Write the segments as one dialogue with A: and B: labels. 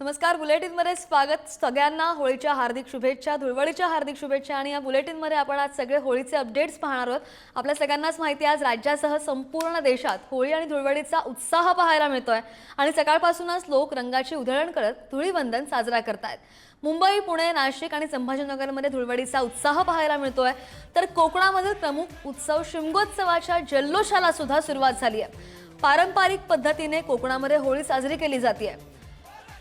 A: नमस्कार बुलेटिनमध्ये स्वागत सगळ्यांना. होळीच्या हार्दिक शुभेच्छा धुळवडीच्या हार्दिक शुभेच्छा आणि या बुलेटिनमध्ये आपण आज सगळे होळीचे अपडेट्स पाहणार आहोत. आपल्या सगळ्यांनाच माहिती आज राज्यासह संपूर्ण देशात होळी आणि धुळवडीचा उत्साह पाहायला मिळतोय आणि सकाळपासूनच लोक रंगाची उधळण करत धुळीवंदन साजरा करतायत. मुंबई पुणे नाशिक आणि संभाजीनगरमध्ये धुळवडीचा उत्साह पाहायला मिळतोय. तर कोकणामधील प्रमुख उत्सव शिमगोत्सवाच्या जल्लोषाला सुद्धा सुरुवात झाली आहे. पारंपरिक पद्धतीने कोकणामध्ये होळी साजरी केली जाते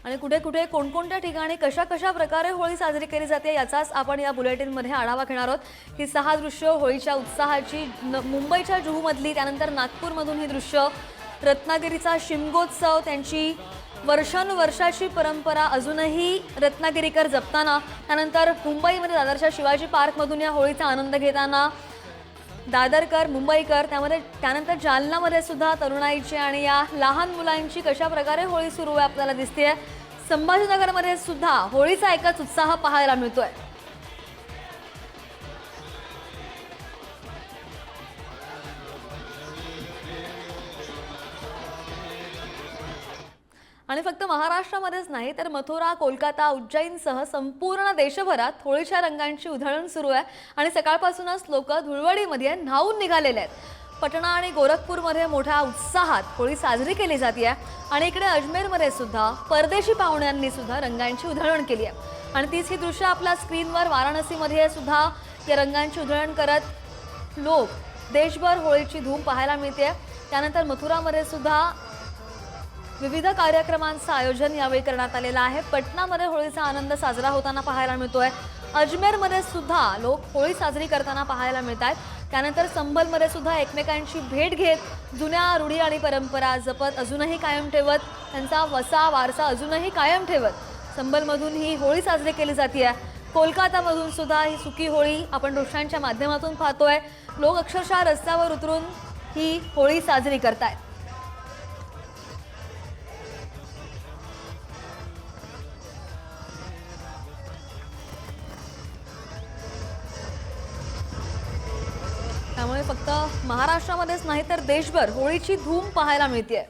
A: आणि कुठे कुठे कोणकोणत्या ठिकाणी कशा कशा प्रकारे होळी साजरी केली जाते याचाच आपण या बुलेटिनमध्ये आढावा घेणार आहोत. ही सहा दृश्य होळीच्या उत्साहाची न- मुंबईच्या जुहूमधली त्यानंतर नागपूरमधून ही दृश्य रत्नागिरीचा शिमगोत्सव त्यांची वर्षानुवर्षाची परंपरा अजूनही रत्नागिरीकर जपताना त्यानंतर मुंबईमध्ये दादरच्या शिवाजी पार्कमधून या होळीचा आनंद घेताना दादरकर मुंबईकर त्यामध्ये त्यानंतर जालनामध्ये सुद्धा तरुणाईची आणि या लहान मुलांची कशा प्रकारे होळी सुरू आहे आपल्याला दिसते संभाजीनगरमध्ये सुद्धा होळीचा एकच उत्साह पाहायला मिळतोय. आणि फक्त महाराष्ट्रामध्येच नाही तर मथुरा कोलकाता उज्जैनसह संपूर्ण देशभरात होळीच्या रंगांची उधळण सुरू आहे आणि सकाळपासूनच लोक धुळवडीमध्ये न्हावून निघालेले आहेत. पटणा आणि गोरखपूरमध्ये मोठ्या उत्साहात होळी साजरी केली जाते आणि इकडे अजमेरमध्ये सुद्धा परदेशी पाहुण्यांनी सुद्धा रंगांची उधळण केली आहे. आणि तीच ही दृश्य आपल्या स्क्रीनवर वाराणसीमध्ये सुद्धा या रंगांची उधळण करत लोक देशभर होळीची धूम पाहायला मिळते त्यानंतर मथुरामध्ये सुद्धा विविध कार्यक्रमांचं आयोजन यावेळी करण्यात आलेलं आहे. पटनामध्ये होळीचा आनंद साजरा होताना पाहायला मिळतोय. अजमेरमध्ये सुद्धा लोक होळी साजरी करताना पाहायला मिळत आहेत त्यानंतर संभलमध्ये सुद्धा एकमेकांची भेट घेत जुन्या रूढी आणि परंपरा जपत अजूनही कायम ठेवत त्यांचा वसा वारसा अजूनही कायम ठेवत संबलमधून ही होळी साजरी केली जाते कोलकातामधून सुद्धा ही सुकी होळी आपण दृश्यांच्या माध्यमातून पाहतोय. लोक अक्षरशः रस्त्यावर उतरून ही होळी साजरी करतायत. त्यामुळे फक्त महाराष्ट्रामध्येच नाही तर देशभर होळीची धूम पाहायला मिळते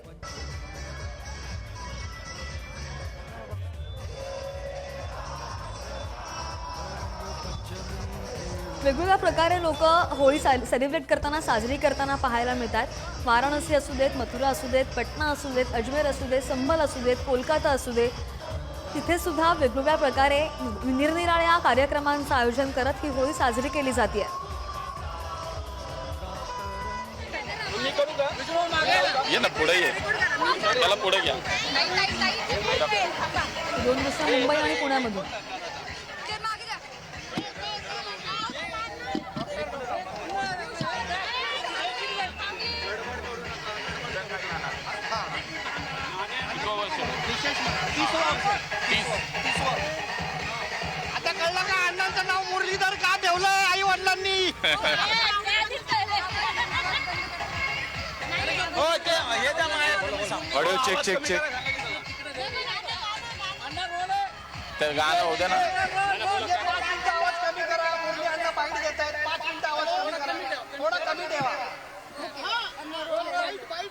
A: वेगवेगळ्या प्रकारे लोक होळी सेलिब्रेट करताना साजरी करताना पाहायला मिळतात. वाराणसी असू देत मथुरा असू देत पटना असू देत अजमेर असू देत संभल असू देत कोलकाता असू देत तिथे सुद्धा वेगवेगळ्या प्रकारे निरनिराळ्या कार्यक्रमांचं आयोजन करत ही होळी साजरी केली जाते
B: ये ना पुढे ये. त्याला पुढे घ्या.
A: दोन दृश्य मुंबई आणि पुण्यामधून.
C: आता कळलं का अण्णांचं नाव मुरलीधर का ठेवलं आई वडिलांनी?
B: ऑडिओ चेक चेक चेक तर गाणं दे ना.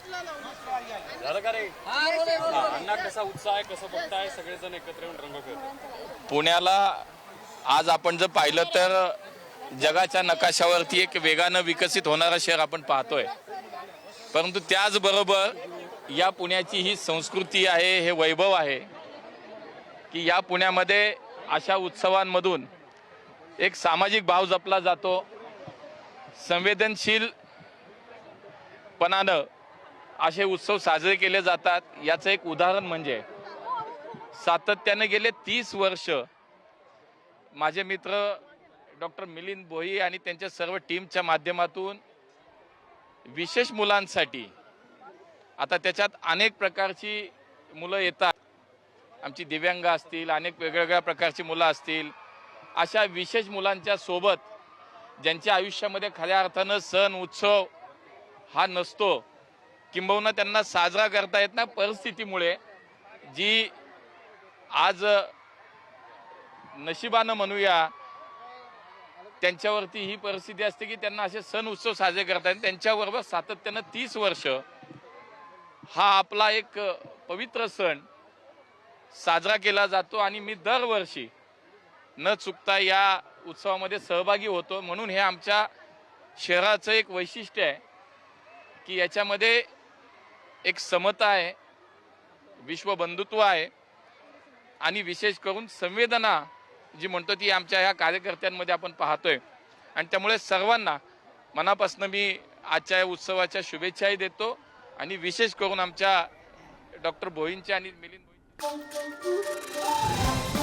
D: झालं का रे? अण्णा कसा उत्साह आहे कसं बघताय? सगळेजण एकत्र येऊन रंग खेळतात.
B: पुण्याला आज आपण जर पाहिलं तर जगाच्या नकाशावरती एक वेगानं विकसित होणारं शहर आपण पाहतोय. परंतु त्याचबरोबर या पुण्याची ही संस्कृती आहे हे वैभव आहे की या पुण्यामध्ये अशा उत्सवांमधून एक सामाजिक भाव जपला जातो. संवेदनशीलपणानं असे उत्सव साजरे केले जातात. याचं एक उदाहरण म्हणजे सातत्याने गेले तीस वर्ष माझे मित्र डॉक्टर मिलिंद भोई आणि त्यांच्या सर्व टीमच्या माध्यमातून विशेष मुलांसाठी आता त्याच्यात अनेक प्रकारची मुलं येतात. आमची दिव्यांग असतील अनेक वेगवेगळ्या प्रकारची मुलं असतील. अशा विशेष मुलांच्या सोबत ज्यांच्या आयुष्यामध्ये खऱ्या अर्थानं सण उत्सव हा नसतो किंबहुना त्यांना साजरा करता येत ना परिस्थितीमुळे जी आज नशिबानं म्हणूया त्यांच्यावरती ही परिस्थिती असते की त्यांना असे सण उत्सव साजरे करता येत. त्यांच्याबरोबर सातत्यानं तीस वर्ष हा आपला एक पवित्र सण साजरा केला जातो आणि मी दरवर्षी न चुकता या उत्सवामध्ये सहभागी होतो. म्हणून हे आमच्या शहराचं एक वैशिष्ट्य आहे की याच्यामध्ये एक समता आहे विश्वबंधुत्व आहे आणि विशेष करून संवेदना जी म्हणतो ती आमच्या ह्या कार्यकर्त्यांमध्ये आपण पाहतोय. आणि त्यामुळे सर्वांना मनापासून मी आजच्या या उत्सवाच्या शुभेच्छाही देतो. आणि विशेष करून आमच्या डॉक्टर भोईंच्या आणि मिलिंद भोईंच्या